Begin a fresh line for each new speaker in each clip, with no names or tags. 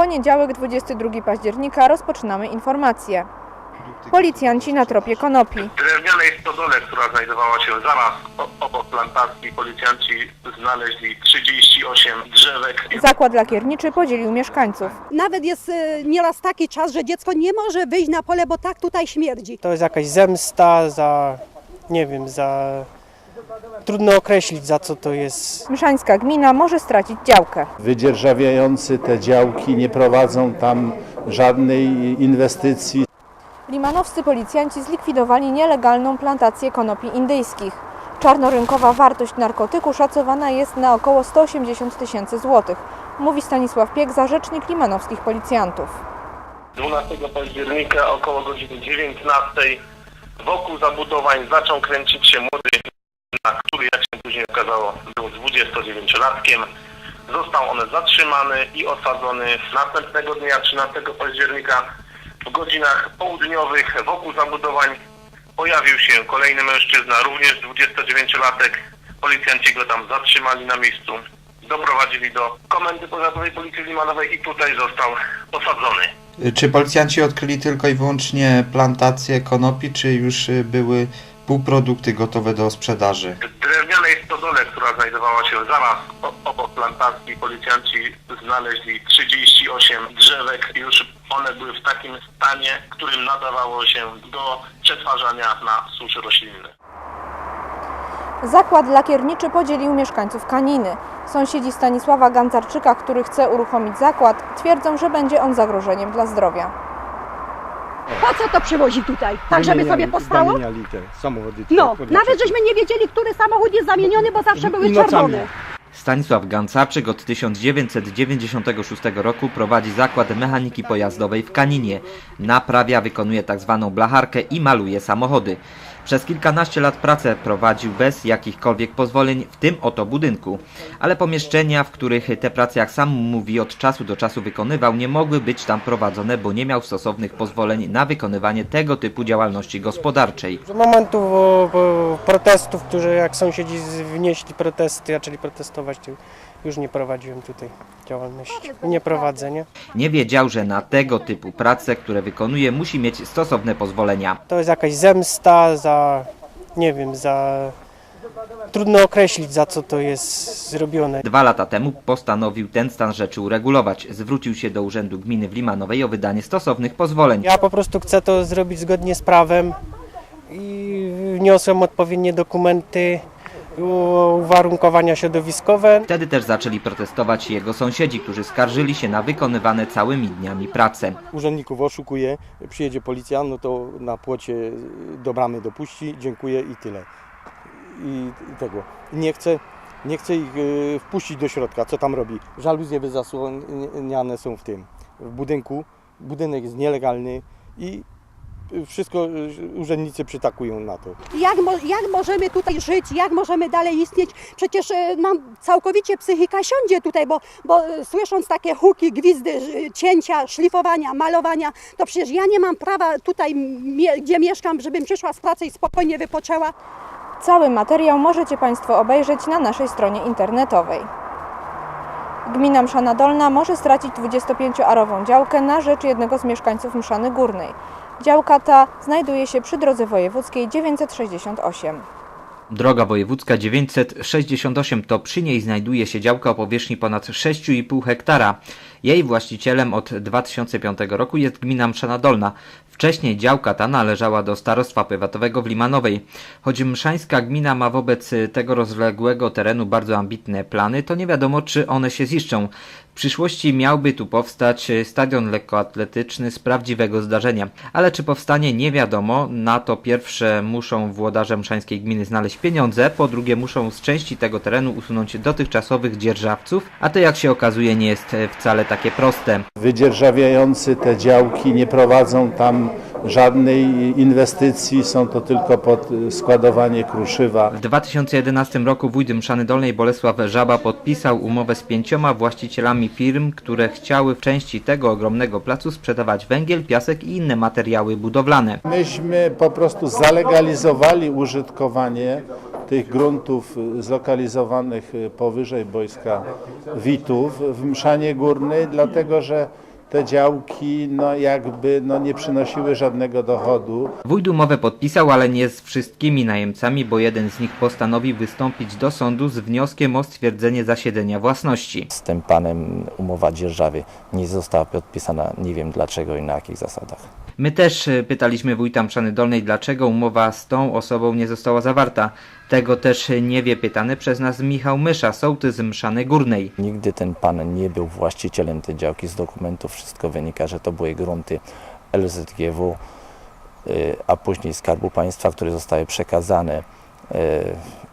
poniedziałek 22 października rozpoczynamy informacje. Policjanci na tropie konopi.
W drewnianej stodole, która znajdowała się zaraz obok plantacji, policjanci znaleźli 38 drzewek.
Zakład lakierniczy podzielił mieszkańców.
Nawet jest y, nieraz taki czas, że dziecko nie może wyjść na pole, bo tak tutaj śmierdzi.
To jest jakaś zemsta za, nie wiem, za... Trudno określić za co to jest.
Mszańska gmina może stracić działkę.
wydzierżawiający te działki nie prowadzą tam żadnej inwestycji.
Limanowscy policjanci zlikwidowali nielegalną plantację konopi indyjskich. Czarnorynkowa wartość narkotyku szacowana jest na około 180 tysięcy złotych, mówi Stanisław Piek, rzecznik limanowskich policjantów.
12 października około godziny 19 wokół zabudowań zaczął kręcić się młody, który jak się później okazało był 29-latkiem. Został on zatrzymany i osadzony następnego dnia 13 października w godzinach południowych wokół zabudowań pojawił się kolejny mężczyzna, również 29-latek. Policjanci go tam zatrzymali na miejscu, doprowadzili do komendy powiatowej Policji Limanowej i tutaj został osadzony.
Czy policjanci odkryli tylko i wyłącznie plantację konopi, czy już były półprodukty gotowe do sprzedaży?
W drewnianej stodole, która znajdowała się zaraz obok plantacji, policjanci znaleźli 38 drzewek. Już one były w takim stanie, którym nadawało się do przetwarzania na suszy roślinne.
Zakład lakierniczy podzielił mieszkańców Kaniny. Sąsiedzi Stanisława Gancarczyka, który chce uruchomić zakład, twierdzą, że będzie on zagrożeniem dla zdrowia.
Po co to przywozi tutaj? Tak, żeby sobie postało?
Zamieniali te samochody.
No, nawet żeśmy nie wiedzieli, który samochód jest zamieniony, bo zawsze były
I nocami.
czerwone.
Stanisław Gancarczyk od 1996 roku prowadzi zakład mechaniki pojazdowej w Kaninie. Naprawia, wykonuje tzw. blacharkę i maluje samochody. Przez kilkanaście lat pracę prowadził bez jakichkolwiek pozwoleń w tym oto budynku. Ale pomieszczenia, w których te prace, jak sam mówi, od czasu do czasu wykonywał, nie mogły być tam prowadzone, bo nie miał stosownych pozwoleń na wykonywanie tego typu działalności gospodarczej.
Z momentu protestów, którzy jak sąsiedzi wnieśli protesty, zaczęli protestować, to już nie prowadziłem tutaj działalności. Nie prowadzę, nie?
Nie wiedział, że na tego typu prace, które wykonuje, musi mieć stosowne pozwolenia.
To jest jakaś zemsta za, nie wiem, za... Trudno określić za co to jest zrobione.
Dwa lata temu postanowił ten stan rzeczy uregulować. Zwrócił się do Urzędu Gminy w Limanowej o wydanie stosownych pozwoleń.
Ja po prostu chcę to zrobić zgodnie z prawem i wniosłem odpowiednie dokumenty, uwarunkowania środowiskowe.
Wtedy też zaczęli protestować jego sąsiedzi, którzy skarżyli się na wykonywane całymi dniami prace.
Urzędników oszukuje, przyjedzie policja, no to na płocie do bramy dopuści, dziękuję i tyle. I, i tego. Nie chce, nie chce ich y, wpuścić do środka. Co tam robi? Żaluzje wyzasłaniane są w tym, w budynku. Budynek jest nielegalny i wszystko y, urzędnicy przytakują na to.
Jak, mo- jak możemy tutaj żyć, jak możemy dalej istnieć? Przecież e, nam całkowicie psychika siądzie tutaj, bo, bo e, słysząc takie huki, gwizdy, cięcia, szlifowania, malowania, to przecież ja nie mam prawa tutaj, gdzie mieszkam, żebym przyszła z pracy i spokojnie wypoczęła.
Cały materiał możecie Państwo obejrzeć na naszej stronie internetowej. Gmina Mszana Dolna może stracić 25-arową działkę na rzecz jednego z mieszkańców Mszany Górnej. Działka ta znajduje się przy drodze wojewódzkiej 968.
Droga wojewódzka 968 to przy niej znajduje się działka o powierzchni ponad 6,5 hektara. Jej właścicielem od 2005 roku jest gmina Mszana Dolna. Wcześniej działka ta należała do starostwa powiatowego w Limanowej. Choć mszańska gmina ma wobec tego rozległego terenu bardzo ambitne plany, to nie wiadomo czy one się ziszczą. W przyszłości miałby tu powstać stadion lekkoatletyczny z prawdziwego zdarzenia. Ale czy powstanie nie wiadomo. Na to pierwsze muszą włodarze mszańskiej gminy znaleźć pieniądze, po drugie muszą z części tego terenu usunąć dotychczasowych dzierżawców, a to jak się okazuje nie jest e, wcale takie proste.
Wydzierżawiający te działki nie prowadzą tam żadnej inwestycji, są to tylko pod y, składowanie kruszywa.
W 2011 roku wójt Mszany Dolnej Bolesław Żaba podpisał umowę z pięcioma właścicielami firm, które chciały w części tego ogromnego placu sprzedawać węgiel, piasek i inne materiały budowlane.
Myśmy po prostu zalegalizowali użytkowanie tych gruntów y, zlokalizowanych y, powyżej boiska Witów w Mszanie Górnej, dlatego że te działki no jakby no nie przynosiły żadnego dochodu.
Wójt umowę podpisał, ale nie z wszystkimi najemcami, bo jeden z nich postanowił wystąpić do sądu z wnioskiem o stwierdzenie zasiedzenia własności.
Z tym panem umowa dzierżawy nie została podpisana, nie wiem dlaczego i na jakich zasadach.
My też e, pytaliśmy wójta Mszany Dolnej, dlaczego umowa z tą osobą nie została zawarta. Tego też e, nie wie pytany przez nas Michał Mysza, sołtys Mszany Górnej.
Nigdy ten pan nie był właścicielem tej działki. Z dokumentów wszystko wynika, że to były grunty LZGW, y, a później Skarbu Państwa, które zostały przekazane y,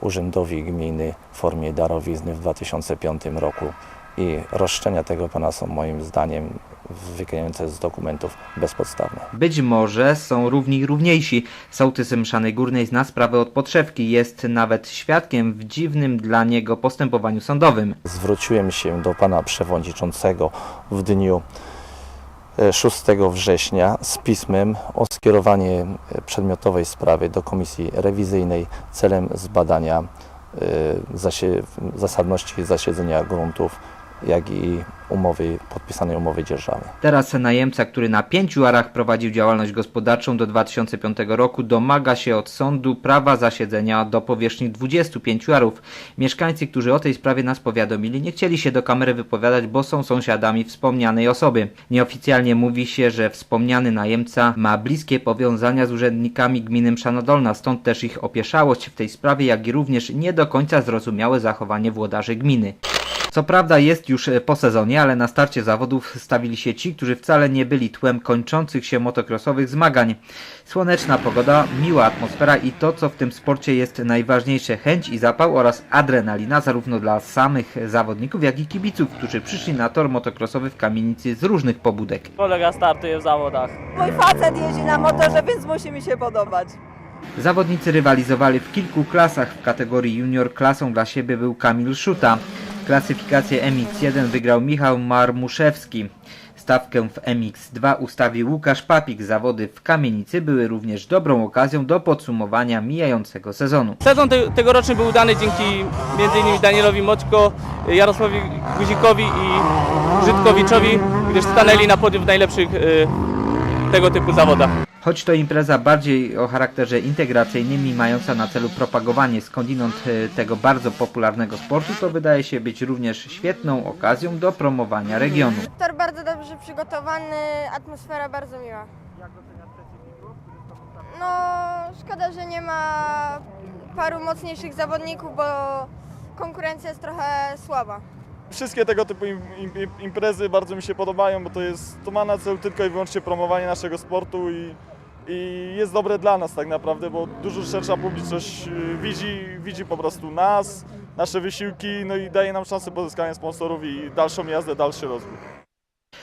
Urzędowi Gminy w formie darowizny w 2005 roku. I roszczenia tego pana są moim zdaniem wynikające z dokumentów bezpodstawne.
Być może są równi równiejsi. Sołtys Mszany Górnej zna sprawę od podszewki, jest nawet świadkiem w dziwnym dla niego postępowaniu sądowym.
Zwróciłem się do pana przewodniczącego w dniu e, 6 września z pismem o skierowanie e, przedmiotowej sprawy do komisji rewizyjnej celem zbadania e, zasadności zasiedzenia gruntów, jak i umowy, podpisanej umowy dzierżawy.
Teraz najemca, który na pięciu arach prowadził działalność gospodarczą do 2005 roku, domaga się od sądu prawa zasiedzenia do powierzchni 25 arów. Mieszkańcy, którzy o tej sprawie nas powiadomili, nie chcieli się do kamery wypowiadać, bo są sąsiadami wspomnianej osoby. Nieoficjalnie mówi się, że wspomniany najemca ma bliskie powiązania z urzędnikami gminy Mszanodolna, stąd też ich opieszałość w tej sprawie, jak i również nie do końca zrozumiałe zachowanie włodarzy gminy. Co prawda jest już e, po sezonie, ale na starcie zawodów stawili się ci, którzy wcale nie byli tłem kończących się motocrossowych zmagań. Słoneczna pogoda, miła atmosfera i to, co w tym sporcie jest najważniejsze, chęć i zapał oraz adrenalina zarówno dla samych zawodników, jak i kibiców, którzy przyszli na tor motocrossowy w kamienicy z różnych pobudek.
Kolega startuje w zawodach.
Mój facet jeździ na motorze, więc musi mi się podobać.
Zawodnicy rywalizowali w kilku klasach. W kategorii junior klasą dla siebie był Kamil Szuta. Klasyfikację MX1 wygrał Michał Marmuszewski. Stawkę w MX2 ustawił Łukasz Papik. Zawody w Kamienicy były również dobrą okazją do podsumowania mijającego sezonu.
Sezon te, tegoroczny był udany dzięki m.in. Danielowi Moćko, Jarosławowi Guzikowi i Żydkowiczowi, gdyż stanęli na podium w najlepszych y, tego typu zawodach.
Choć to impreza bardziej o charakterze integracyjnym i mająca na celu propagowanie skądinąd e, tego bardzo popularnego sportu, to wydaje się być również świetną okazją do promowania regionu.
Tor bardzo dobrze przygotowany, atmosfera bardzo miła. No, szkoda, że nie ma paru mocniejszych zawodników, bo konkurencja jest trochę słaba.
Wszystkie tego typu im, im, imprezy bardzo mi się podobają, bo to, jest, to ma na celu tylko i wyłącznie promowanie naszego sportu i, i jest dobre dla nas tak naprawdę, bo dużo szersza publiczność y, widzi, widzi po prostu nas, nasze wysiłki, no i daje nam szansę pozyskania sponsorów i dalszą jazdę, dalszy rozwój.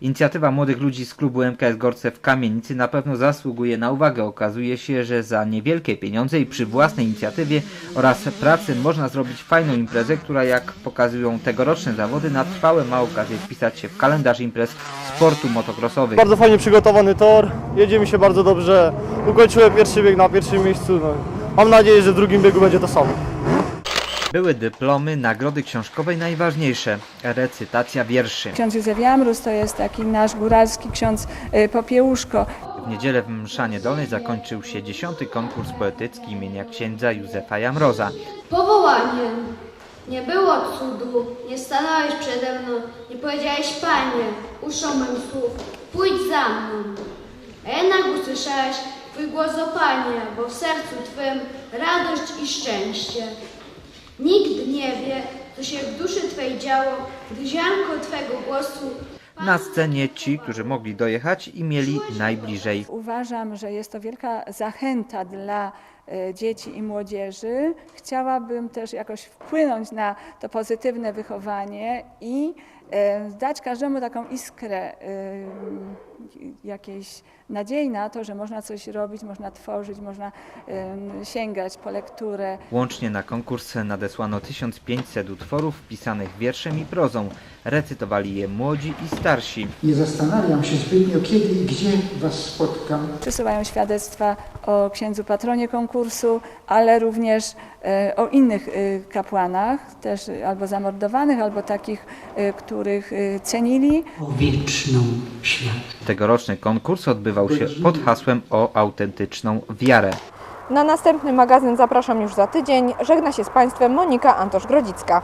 Inicjatywa młodych ludzi z klubu MKS Gorce w Kamienicy na pewno zasługuje na uwagę. Okazuje się, że za niewielkie pieniądze i przy własnej inicjatywie oraz pracy można zrobić fajną imprezę, która jak pokazują tegoroczne zawody na trwałe ma okazję wpisać się w kalendarz imprez sportu motocrossowych.
Bardzo fajnie przygotowany tor, jedzie mi się bardzo dobrze. Ukończyłem pierwszy bieg na pierwszym miejscu. No. Mam nadzieję, że w drugim biegu będzie to samo.
Były dyplomy, nagrody książkowe i najważniejsze recytacja wierszy.
Ksiądz Józef Jamrus to jest taki nasz góralski ksiądz y, Popiełuszko.
W niedzielę w Mszanie Dolnej zakończył się dziesiąty konkurs poetycki imienia księdza Józefa Jamroza.
Powołaniem. Nie było cudu, nie stanąłeś przede mną, nie powiedziałeś Panie, uszą mym słów, pójdź za mną. A jednak usłyszałeś Twój głos o Panie, bo w sercu Twym radość i szczęście. Nikt nie wie, co się w duszy Twej działo, gdy ziarnko Twego głosu
Na scenie ci, którzy mogli dojechać i mieli najbliżej.
Uważam, że jest to wielka zachęta dla dzieci i młodzieży. Chciałabym też jakoś wpłynąć na to pozytywne wychowanie i e, dać każdemu taką iskrę e, jakiejś nadziei na to, że można coś robić, można tworzyć, można em, sięgać po lekturę.
Łącznie na konkurs nadesłano 1500 utworów pisanych wierszem i prozą. Recytowali je młodzi i starsi.
Nie zastanawiam się zbytnio kiedy i gdzie Was spotkam.
Przysyłają świadectwa o księdzu patronie konkursu, ale również e, o innych e, kapłanach, też albo zamordowanych, albo takich, e, których cenili.
O wieczną świat.
Tegoroczny konkurs się pod hasłem o autentyczną wiarę.
Na następny magazyn zapraszam już za tydzień. Żegna się z Państwem Monika Antosz-Grodzicka.